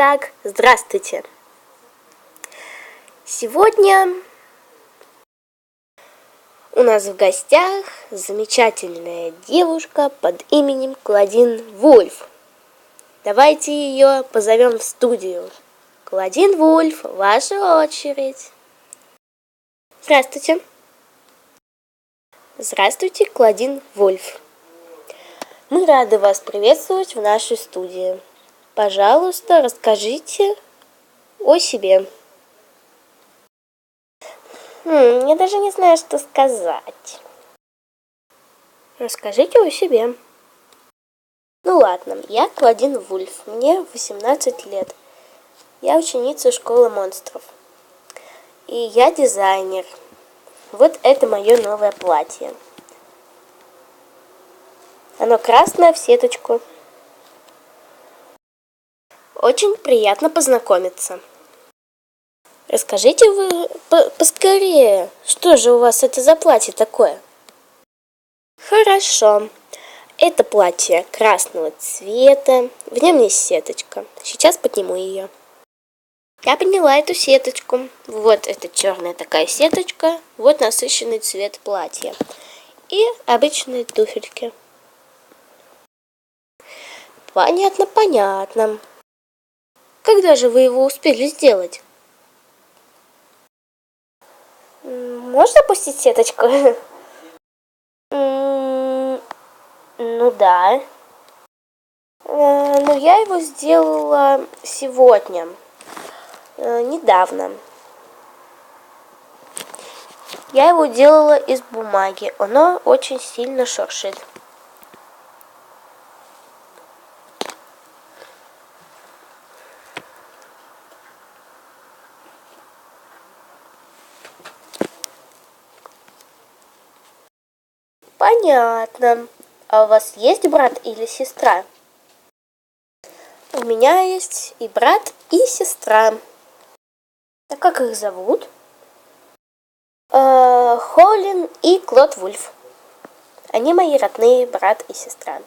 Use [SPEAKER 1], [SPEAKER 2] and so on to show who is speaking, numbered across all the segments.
[SPEAKER 1] Итак, здравствуйте. Сегодня у нас в гостях замечательная девушка под именем Клодин Вульф. Давайте ее позовем в студию. Клодин Вульф, ваша очередь. Здравствуйте. Здравствуйте, Клодин Вульф. Мы рады вас приветствовать в нашей студии. Пожалуйста, расскажите о себе. Хм, я даже не знаю, что сказать. Расскажите о себе. Ну ладно, я Клодин Вульф, мне 18 лет. Я ученица школы монстров. И я дизайнер. Вот это мое новое платье. Оно красное в сеточку. Очень приятно познакомиться. Расскажите вы по поскорее, что же у вас это за платье такое? Хорошо. Это платье красного цвета, в нем есть сеточка. Сейчас подниму ее. Я подняла эту сеточку. Вот это черная такая сеточка, вот насыщенный цвет платья. И обычные туфельки. Понятно, понятно. Когда же вы его успели сделать? Можно опустить сеточку? Ну да. Но я его сделала сегодня, э, недавно. Я его делала из бумаги. Оно очень сильно шуршит. Понятно. А у вас есть брат или сестра? У меня есть и брат, и сестра. А как их зовут? Э, Холлин и Клод Вульф. Они мои родные брат и сестра.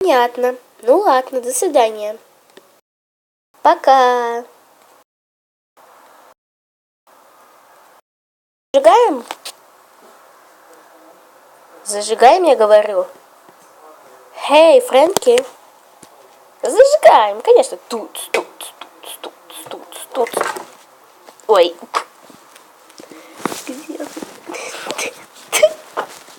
[SPEAKER 1] Понятно. Ну ладно, до свидания. Пока. Сжигаем? Зажигаем, я говорю. Хей, Фрэнки. Зажигаем, конечно. Тут, тут, тут, тут, тут, тут. Ой.